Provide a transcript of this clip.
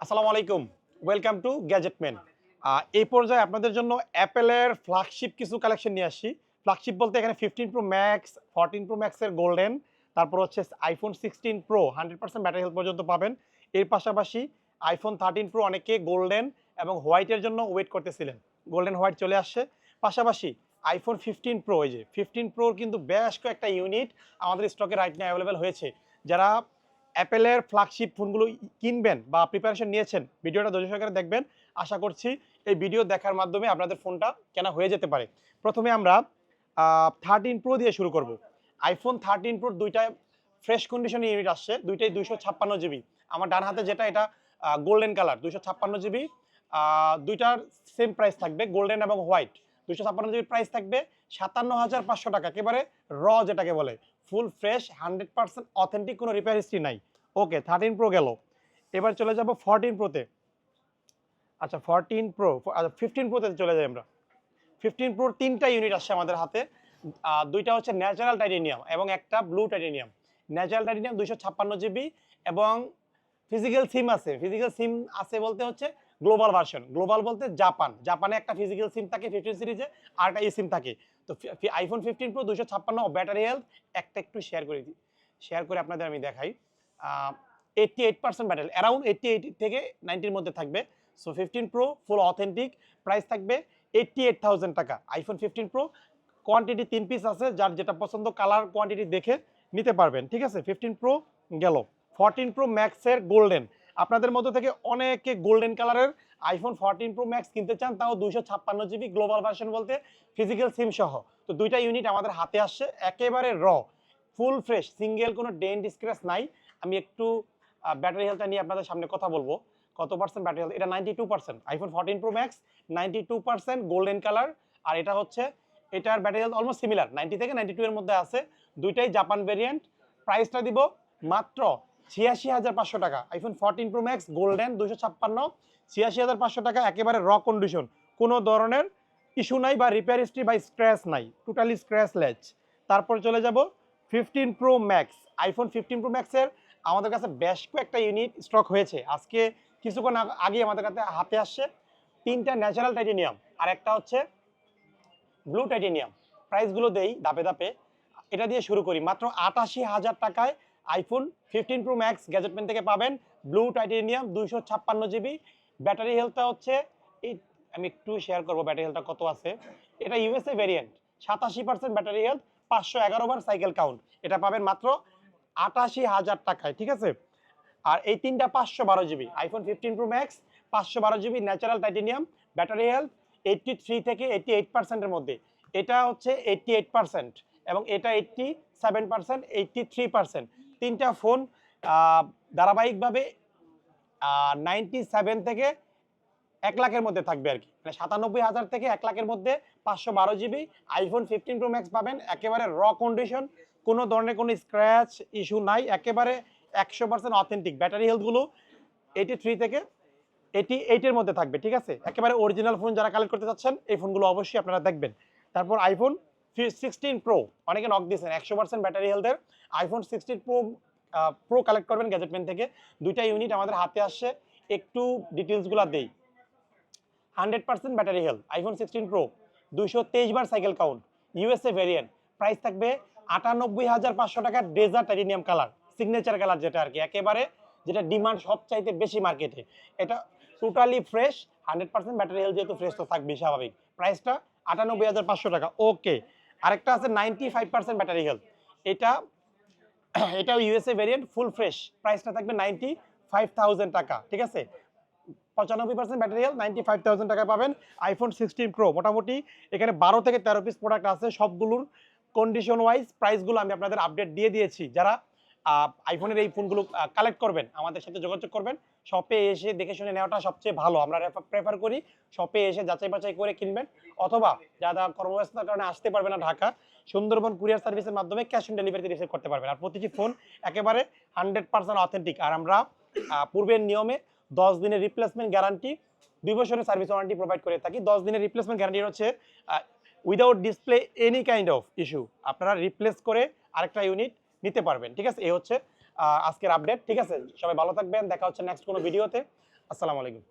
আসসালামু আলাইকুম। Welcome to Gadgetman এই পর্যায়ে আপনাদের জন্য অ্যাপেলের ফ্ল্যাগশিপ কিছু কালেকশন নিয়ে আসছি ফ্ল্যাগশিপ বলতে এখানে fifteen pro max fourteen pro ম্যাক্সের গোল্ডেন তারপর হচ্ছে iPhone sixteen pro hundred percent battery health পর্যন্ত পাবেন। এর পাশাপাশি আইফোন থার্টিন প্রো অনেকে গোল্ডেন এবং হোয়াইটের জন্য ওয়েট করতেছিলেন। গোল্ডেন হোয়াইট চলে আসছে। পাশাপাশি আইফোন ফিফটিন প্রো এই যে ফিফটিন প্রোর কিন্তু বেশ কয়েকটা ইউনিট আমাদের স্টকে রাইট নিয়ে অ্যাভেলেবেল হয়েছে। যারা অ্যাপেলের ফ্ল্যাগশিপ ফোনগুলো কিনবেন বা প্রিপারেশন নিয়েছেন, ভিডিওটা ধৈর্য সহকারে দেখবেন। আশা করছি এই ভিডিও দেখার মাধ্যমে আপনাদের ফোনটা কেনা হয়ে যেতে পারে। প্রথমে আমরা থার্টিন প্রো দিয়ে শুরু করব। আইফোন থার্টিন প্রোর দুইটা ফ্রেশ কন্ডিশনে ইউনিট আসছে, দুইটাই দুইশো ছাপ্পান্ন জিবি আমার ডান হাতে যেটা, এটা গোল্ডেন কালার দুইশো ছাপ্পান্ন জিবি দুইটার সেম প্রাইস থাকবে গোল্ডেন এবং হোয়াইট দুইশো ছাপ্পান্ন জিবি প্রাইস থাকবে সাতান্ন হাজার পাঁচশো টাকা, একেবারে র যেটাকে বলে। Full fresh, hundred percent authentic কোনো রিপেয়ার হিস্ট্রি নাই। ওকে থার্টিন প্রো গেল। এবার চলে যাব ফরটিন প্রোতে আচ্ছা ফরটিন প্রো আচ্ছা ফিফটিন প্রোতে চলে যাই আমরা। ফিফটিন প্রোর তিনটা ইউনিট আসছে আমাদের হাতে। দুইটা হচ্ছে ন্যাচারাল টাইটেনিয়াম এবং একটা ব্লু টাইটেনিয়াম ন্যাচারাল টাইটেনিয়াম দুইশো ছাপ্পান্ন জিবি এবং ফিজিক্যাল সিম আছে। ফিজিক্যাল সিম আছে বলতে হচ্ছে গ্লোবাল ভার্সন গ্লোবাল বলতে জাপান জাপানে একটা ফিজিক্যাল সিম থাকে ফিফটিন সিরিজে আর একটা ই সিম থাকে। তো আইফোন ফিফটিন প্রো দুশো ছাপ্পান্ন ব্যাটারি হেলথ একটা একটু শেয়ার করে দিই শেয়ার করে আপনাদের আমি দেখাই। Eighty eight percent battery around eighty eight থেকে নাইনটির মধ্যে থাকবে। So fifteen pro full authentic price থাকবে এইটটি এইট থাউজেন্ড টাকা। আইফোন ফিফটিন প্রো কোয়ান্টিটি তিন পিস আছে, যার যেটা পছন্দ কালার কোয়ান্টিটি দেখে নিতে পারবেন। ঠিক আছে? ফিফটিন প্রো গেল। ফোরটিন প্রো ম্যাক্সের গোল্ডেন। আপনাদের মধ্যে থেকে অনেকে গোল্ডেন কালারের আইফোন ফোরটিন প্রো ম্যাক্স কিনতে চান, তাও দুইশো ছাপ্পান্ন জিবি গ্লোবাল ভার্সন বলতে ফিজিক্যাল সিম সহ। তো দুইটা ইউনিট আমাদের হাতে আসছে, একেবারে র ফুল ফ্রেশ সিঙ্গেল কোনো ডেন্ট স্ক্র্যাচ নাই। আমি একটু ব্যাটারি হেলথটা নিয়ে আপনাদের সামনে কথা বলব। কত পার্সেন্ট ব্যাটারি হেলথ এটা ninety two percent iPhone fourteen pro max ninety two percent golden colour আর এটা হচ্ছে, এটার battery health almost similar ninety থেকে নাইনটি টু এর মধ্যে আছে। দুইটাই জাপান ভেরিয়েন্ট প্রাইসটা দিব মাত্র ছিয়াশি হাজার পাঁচশো টাকা। IPhone fourteen pro max golden দুশো ছাপ্পান্ন, ছিয়াশি হাজার পাঁচশো টাকা, একেবারে র কন্ডিশন কোনো ধরনের ইস্যু নাই বা রিপেয়ার হিস্ট্রি বা স্ক্র্যাচ নাই। টোটালি স্ক্র্যাচ লেচ তারপর চলে যাব fifteen pro max iPhone fifteen pro ম্যাক্সের আমাদের কাছে বেশ কয়েকটা ইউনিট স্টক হয়েছে। আজকে কিছুক্ষণ আগে আমাদের কাছে হাতে আসছে। তিনটা ন্যাচারাল টাইটেনিয়াম আর একটা হচ্ছে ব্লু টাইটেনিয়াম প্রাইসগুলো দেই দাপে দাপে এটা দিয়ে শুরু করি। মাত্র আটাশি হাজার টাকায় iPhone fifteen pro max Gadgetmen থেকে পাবেন। ব্লু টাইটেনিয়াম দুইশো ছাপ্পান্ন জিবি ব্যাটারি হেলথটা হচ্ছে এই, আমি একটু শেয়ার করব ব্যাটারি হেলথটা কত আছে। এটা ইউএসএ ভেরিয়েন্ট সাতাশি পার্সেন্ট ব্যাটারি হেলথ পাঁচশো এগারো বার সাইকেল কাউন্ট এটা পাবেন মাত্র আটাশি হাজার টাকায়, ঠিক আছে? আর এই তিনটা পাঁচশো বারো GB iPhone fifteen pro max পাঁচশো বারো GB natural titanium battery health eighty three থেকে এইটটি এইট পার্সেন্টের মধ্যে। এটা হচ্ছে এইটটি এইট পার্সেন্ট এবং এটা eighty seven percent eighty three percent তিনটা ফোন ধারাবাহিকভাবে নাইনটি সেভেন থেকে এক লাখের মধ্যে থাকবে আর কি। মানে সাতানব্বই হাজার থেকে এক লাখের মধ্যে পাঁচশো বারো GB iPhone fifteen pro max পাবেন। একেবারে র কন্ডিশন কোনো ধরনের কোনো স্ক্র্যাচ ইস্যু নাই। একেবারে একশো পার্সেন্ট অথেন্টিক ব্যাটারি হেলথগুলো এইটি থ্রি থেকে এইটি এইটের মধ্যে থাকবে, ঠিক আছে? একেবারে অরিজিনাল ফোন যারা কালেক্ট করতে চাচ্ছেন, এই ফোনগুলো অবশ্যই আপনারা দেখবেন। তারপর আইফোন সিক্সটিন প্রো অনেকে নক দিয়েছেন, একশো পার্সেন্ট ব্যাটারি হেলথের iPhone sixteen pro pro collect করবেন গ্যাজেটমেন্ট থেকে। দুইটা ইউনিট আমাদের হাতে আসছে, একটু ডিটেলসগুলো দেই। Hundred percent battery health iPhone sixteen pro দুইশো তেইশ বার cycle count USA variant price থাকবে আটানব্বই হাজার পাঁচশো টাকার desert titanium colour signature colour যেটা আর কি। একেবারে যেটা ডিমান্ড সবচাইতে বেশি মার্কেটে এটা totally fresh hundred percent battery health যেহেতু ফ্রেশ তো থাকবে স্বাভাবিক। প্রাইসটা আটানব্বই হাজার পাঁচশো টাকা। ওকে আরেকটা আছে ninety five percent battery health এটা, এটাও ইউএসএ ভেরিয়েন্ট ফুল ফ্রেশ প্রাইসটা থাকবে নাইনটি ফাইভ থাউজেন্ড টাকা, ঠিক আছে? পঁচানব্বই percent battery health ninety five thousand টাকা পাবেন। আইফোন সিক্সটিন প্রো মোটামুটি এখানে বারো থেকে তেরো পিস প্রোডাক্ট আছে। সবগুলোর কন্ডিশন ওয়াইজ প্রাইসগুলো আমি আপনাদের আপডেট দিয়ে দিয়েছি। যারা আইফোনের এই ফোনগুলো কালেক্ট করবেন, আমাদের সাথে যোগাযোগ করবেন শপে এসে দেখে শুনে নেওয়াটা সবচেয়ে ভালো। আমরা প্রেফার করি শপে এসে যাচাই বাছাই করে কিনবেন। অথবা যারা কর্মব্যস্ততার কারণে আসতে পারবে না ঢাকা, সুন্দরবন কুরিয়ার সার্ভিসের মাধ্যমে ক্যাশ অন ডেলিভারিতে রিসিভ করতে পারবেন। আর প্রতিটি ফোন একেবারে হান্ড্রেড পার্সেন্ট অথেন্টিক আর আমরা পূর্বের নিয়মে দশ দিনের রিপ্লেসমেন্ট গ্যারান্টি দুই বছরের সার্ভিস ওয়ারেন্টি প্রোভাইড করে থাকি। দশ দিনের রিপ্লেসমেন্ট গ্যারান্টি হচ্ছে without display any kind of issue আপনারা রিপ্লেস করে আরেকটা ইউনিট নিতে পারবেন। ঠিক আছে? এ হচ্ছে আজকের আপডেট ঠিক আছে সবাই ভালো থাকবেন। দেখা হচ্ছে নেক্সট কোনো ভিডিওতে আসসালামু আলাইকুম।